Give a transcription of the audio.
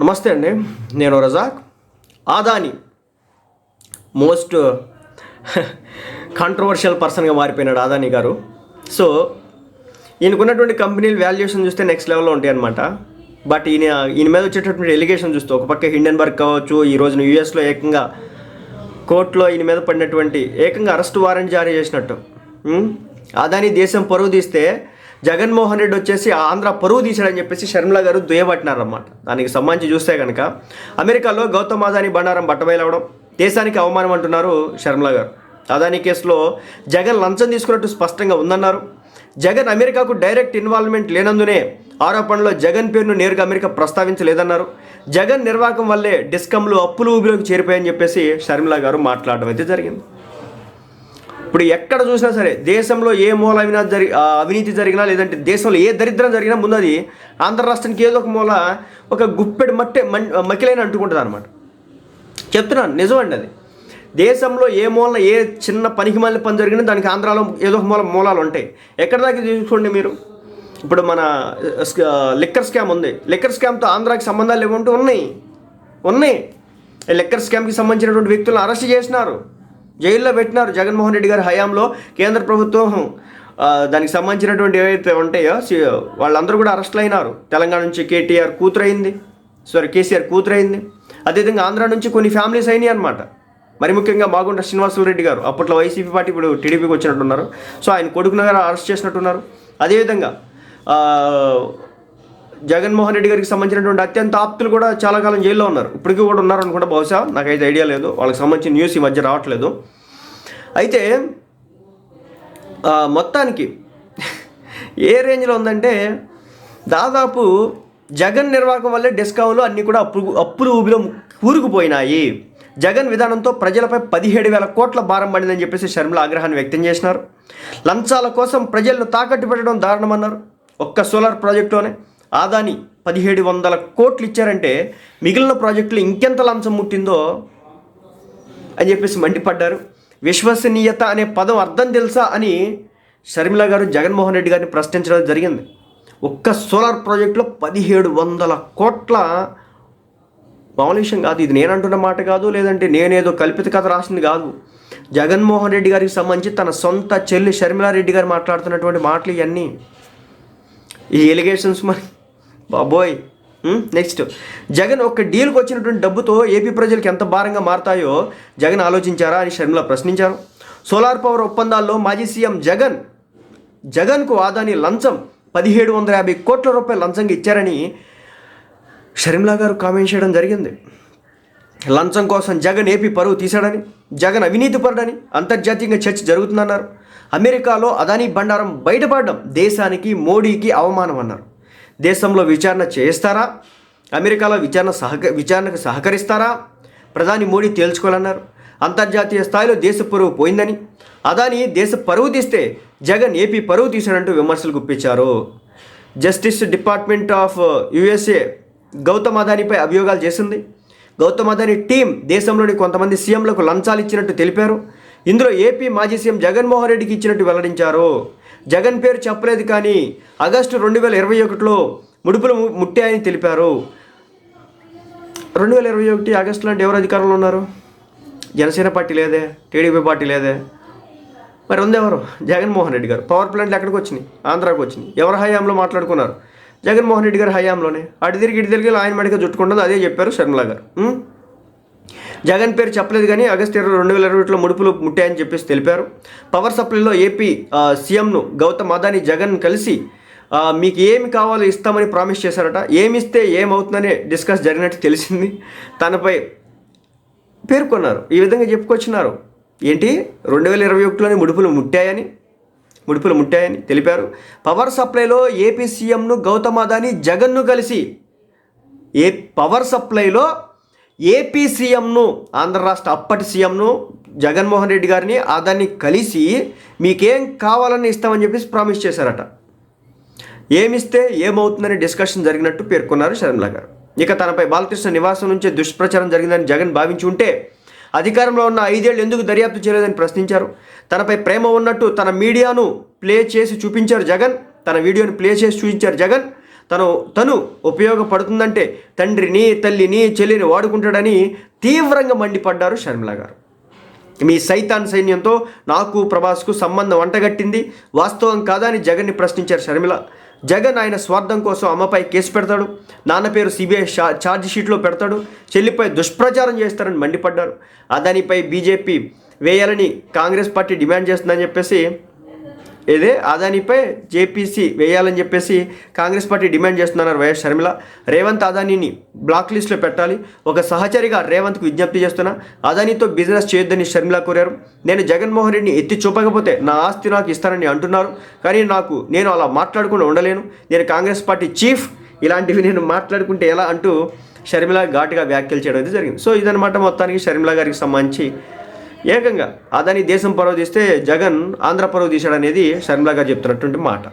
నమస్తే అండి నేను రజాక్. ఆదాని మోస్ట్ కాంట్రవర్షియల్ పర్సన్గా మారిపోయినాడు ఆదాని గారు. సో ఈయనకున్నటువంటి కంపెనీలు వాల్యుయేషన్ చూస్తే నెక్స్ట్ లెవెల్లో ఉంటాయి అనమాట బట్ ఈయన ఈయన మీద వచ్చేటటువంటి ఎలిగేషన్ చూస్తే ఒక పక్క హిండెన్బర్గ్ కావచ్చు ఈ రోజున యూఎస్లో ఏకంగా కోర్టులో ఈయన మీద పడినటువంటి ఏకంగా అరెస్ట్ వారెంట్ జారీ చేసినట్టు. అదాని దేశం పరువు తీస్తే జగన్మోహన్ రెడ్డి వచ్చేసి ఆంధ్ర పరువు తీశాడని చెప్పేసి షర్మిల గారు దుయ్యబట్టినారన్నమాట. దానికి సంబంధించి చూస్తే కనుక అమెరికాలో గౌతమ్ అదాని బండారం బట్టబయలవడం దేశానికి అవమానం అంటున్నారు షర్మిల గారు. అదాని కేసులో జగన్ లంచం తీసుకున్నట్టు స్పష్టంగా ఉందన్నారు. జగన్ అమెరికాకు డైరెక్ట్ ఇన్వాల్వ్మెంట్ లేనందునే ఆరోపణలో జగన్ పేరును నేరుగా అమెరికా ప్రస్తావించలేదన్నారు. జగన్ నిర్వాహకం వల్లే డిస్కంలు అప్పులు ఊబిలోకి చేరిపోయాయని చెప్పేసి షర్మిల గారు మాట్లాడడం అయితే జరిగింది. ఇప్పుడు ఎక్కడ చూసినా సరే దేశంలో ఏ మూల అవినాశ జరి అవినీతి జరిగినా లేదంటే దేశంలో ఏ దరిద్రం జరిగినా ముందు అది ఆంధ్ర రాష్ట్రానికి ఏదో ఒక మూల ఒక గుప్పెడు మట్టే మన్ మకిలైన అంటుకుంటుంది అనమాట చెప్తున్నాను నిజమండి అది. దేశంలో ఏ మూలన ఏ చిన్న పనికి మళ్ళీ పని జరిగినా దానికి ఆంధ్రాలో ఏదో ఒక మూల మూలాలు ఉంటాయి. ఎక్కడ దాకా చూసుకోండి మీరు? ఇప్పుడు మన లిక్కర్ స్కామ్ ఉంది. లిక్కర్ స్కామ్తో ఆంధ్రాకి సంబంధాలు ఏమంటూ ఉన్నాయి. ఉన్నాయి. లిక్కర్ స్కామ్కి సంబంధించినటువంటి వ్యక్తులను అరెస్ట్ చేసినారు. జైల్లో పెట్టినారు జగన్మోహన్ రెడ్డి గారి హయాంలో కేంద్ర ప్రభుత్వం దానికి సంబంధించినటువంటి ఏవైతే ఉంటాయో సి- వాళ్ళందరూ కూడా అరెస్ట్లు అయినారు. తెలంగాణ నుంచి కేటీఆర్ కూతురైంది. సారీ కేసీఆర్ కూతురైంది. అదేవిధంగా ఆంధ్ర నుంచి కొన్ని ఫ్యామిలీస్ అయినాయి అనమాట మరి ముఖ్యంగా మాగుంట శ్రీనివాసులు రెడ్డి గారు. అప్పట్లో వైసీపీ పార్టీ ఇప్పుడు టీడీపీకి వచ్చినట్టున్నారు. సో ఆయన కొడుకును గారు అరెస్ట్ చేసినట్టున్నారు. అదేవిధంగా జగన్మోహన్ రెడ్డి గారికి సంబంధించినటువంటి అత్యంత ఆప్తులు కూడా చాలా కాలం జైల్లో ఉన్నారు. ఇప్పటికీ కూడా ఉన్నారు అనుకుంటా బహుశా. నాకైతే ఐడియా లేదు. వాళ్ళకి సంబంధించిన న్యూస్ ఈ మధ్య రావట్లేదు. అయితే మొత్తానికి ఏ రేంజ్లో ఉందంటే దాదాపు జగన్ నిర్వాహకం వల్లే డిస్కౌంట్లు అన్నీ కూడా అప్పు అప్పులు ఊబిలో కూరుకుపోయినాయి. జగన్ విధానంతో ప్రజలపై పదిహేడు వేల కోట్ల భారం పడిందని చెప్పేసి షర్మిల ఆగ్రహాన్ని వ్యక్తం చేసినారు. లంచాల కోసం ప్రజలను తాకట్టు పెట్టడం దారుణమన్నారు. ఒక్క సోలార్ ప్రాజెక్టులోనే ఆదాని పదిహేడు వందల కోట్లు ఇచ్చారంటే మిగిలిన ప్రాజెక్టులు ఇంకెంత లంచం ముట్టిందో అని చెప్పేసి మండిపడ్డారు. విశ్వసనీయత అనే పదం అర్థం తెలుసా అని షర్మిల గారు జగన్మోహన్ రెడ్డి గారిని ప్రశ్నించడం జరిగింది. ఒక్క సోలార్ ప్రాజెక్టులో పదిహేడు వందల కోట్ల మామూలు విషయం కాదు. ఇది నేను అంటున్న మాట కాదు లేదంటే నేనేదో కల్పిత కథ రాసింది కాదు. జగన్మోహన్ రెడ్డి గారికి సంబంధించి తన సొంత చెల్లి షర్మిలారెడ్డి గారు మాట్లాడుతున్నటువంటి మాటలు ఇవన్నీ. ఈ ఎలిగేషన్స్ మరి బాబోయ్. నెక్స్ట్ జగన్ ఒక డీల్కి వచ్చినటువంటి డబ్బుతో ఏపీ ప్రజలకు ఎంత భారంగా మారతాయో జగన్ ఆలోచించారా అని షర్మిల ప్రశ్నించారు. సోలార్ పవర్ ఒప్పందాల్లో మాజీ సీఎం జగన్ జగన్కు ఆదాని లంచం పదిహేడు వందల యాభై కోట్ల రూపాయలు లంచంగా ఇచ్చారని షర్మిల గారు కామెంట్ చేయడం జరిగింది. లంచం కోసం జగన్ ఏపీ పరువు తీశాడని జగన్ అవినీతి పరుడని అంతర్జాతీయంగా చర్చ జరుగుతుందన్నారు. అమెరికాలో అదానీ బండారం బయటపడడం దేశానికి మోడీకి అవమానం అన్నారు దేశంలో విచారణ చేయిస్తారా? అమెరికాలో విచారణ సహక విచారణకు సహకరిస్తారా? ప్రధాని మోడీ తేల్చుకోవాలన్నారు. అంతర్జాతీయ స్థాయిలో దేశ పరువు పోయిందని. అదాని దేశ పరువు తీస్తే జగన్ ఏపీ పరువు తీశాడంటూ విమర్శలు గుప్పించారు. Justice department of USA Gautam అదానిపై అభియోగాలు చేసింది. గౌతమ్ అదాని టీం దేశంలోని కొంతమంది సీఎంలకు లంచాలు ఇచ్చినట్టు తెలిపారు. ఇందులో ఏపీ మాజీ సీఎం జగన్మోహన్ రెడ్డికి ఇచ్చినట్టు వెల్లడించారు. జగన్ పేరు చెప్పలేదు కానీ ఆగస్టు రెండు వేల ఇరవై ఒకటిలో ముడుపులు ము- ముట్టాయని తెలిపారు. రెండు వేల ఇరవై ఒకటి ఆగస్టులో అంటే ఎవరు అధికారంలో ఉన్నారు? జనసేన పార్టీ లేదే టీడీపీ పార్టీ లేదే. మరి ఉందెవరు జగన్మోహన్ రెడ్డి గారు. పవర్ ప్లాంట్లు ఎక్కడికి వచ్చినాయి? ఆంధ్రాకి వచ్చినాయి. ఎవరి హయాంలో మాట్లాడుకున్నారు? జగన్మోహన్ రెడ్డి గారు హయాంలోనే. అటు తిరిగి ఇటు తిరిగి ఆయన మెడగా చుట్టుకుంటుంది. అదే చెప్పారు శర్మిల గారు. జగన్ పేరు చెప్పలేదు కానీ ఆగస్టు ఇరవై రెండు వేల ఇరవై ఒకటిలో ముడుపులు ముట్టాయని చెప్పేసి తెలిపారు. పవర్ సప్లైలో ఏపీ సీఎంను గౌతమ్ అదాని జగన్ కలిసి మీకు ఏమి కావాలో ఇస్తామని ప్రామిస్ చేశారట. ఏమి ఇస్తే ఏమవుతుందనే డిస్కస్ జరిగినట్టు తెలిసింది. తనపై పేర్కొన్నారు. ఈ విధంగా చెప్పుకొచ్చినారు. ఏంటి? రెండు వేల ఇరవై ఒకటిలోనే ముడుపులు ముట్టాయని ముడుపులు ముట్టాయని తెలిపారు. పవర్ సప్లైలో ఏపీ సీఎంను గౌతమ్ అదాని జగన్ను కలిసి ఏ పవర్ సప్లైలో ఏపీ సీఎంను ఆంధ్ర రాష్ట్ర అప్పటి సీఎంను జగన్మోహన్ రెడ్డి గారిని అదాన్ని కలిసి మీకేం కావాలని ఇస్తామని చెప్పేసి ప్రామిస్ చేశారట. ఏమిస్తే ఏమవుతుందని డిస్కషన్ జరిగినట్టు పేర్కొన్నారు షర్మిల గారు. ఇక తనపై బాలకృష్ణ నివాసం నుంచే దుష్ప్రచారం జరిగిందని జగన్ భావించి ఉంటే అధికారంలో ఉన్న ఐదేళ్ళు ఎందుకు దర్యాప్తు చేయలేదని ప్రశ్నించారు. తనపై ప్రేమ ఉన్నట్టు తన మీడియాను ప్లే చేసి చూపించారు జగన్ తన వీడియోను ప్లే చేసి చూపించారు జగన్ తను తను ఉపయోగపడుతుందంటే తండ్రిని తల్లిని చెల్లిని వాడుకుంటాడని తీవ్రంగా మండిపడ్డారు షర్మిల గారు. మీ సైతాన్ సైన్యంతో నాకు ప్రభాస్కు సంబంధం వంటగట్టింది వాస్తవం కాదా అని జగన్ని ప్రశ్నించారు షర్మిల. జగన్ ఆయన స్వార్థం కోసం అమ్మపై కేసు పెడతాడు. నాన్న పేరు సిబిఐ షా ఛార్జ్ షీట్లో పెడతాడు. చెల్లిపై దుష్ప్రచారం చేస్తారని మండిపడ్డారు. అదానిపై బీజేపీ వేయాలని కాంగ్రెస్ పార్టీ డిమాండ్ చేస్తుందని చెప్పేసి ఇదే అదానిపై జేపీసీ వేయాలని చెప్పేసి కాంగ్రెస్ పార్టీ డిమాండ్ చేస్తున్నారు వైఎస్ షర్మిల. రేవంత్ అదానీని బ్లాక్ లిస్ట్లో పెట్టాలి. ఒక సహచరిగా రేవంత్కు విజ్ఞప్తి చేస్తున్నా అదానీతో బిజినెస్ చేయొద్దని షర్మిల కోరారు. నేను జగన్మోహన్ రెడ్డిని ఎత్తి చూపకపోతే నా ఆస్తి నాకు ఇస్తానని అంటున్నారు. కానీ నాకు నేను అలా మాట్లాడకుండా ఉండలేను. నేను కాంగ్రెస్ పార్టీ చీఫ్. ఇలాంటివి నేను మాట్లాడుకుంటే ఎలా అంటూ షర్మిల ఘాటుగా వ్యాఖ్యలు చేయడం అయితే జరిగింది. సో ఇదనమాట మొత్తానికి షర్మిల గారికి సంబంధించి ఏకంగా అదని దేశం పరువు తీస్తే జగన్ ఆంధ్ర పరువు తీశాడనేది షర్మిల గారు చెప్తున్నటువంటి మాట.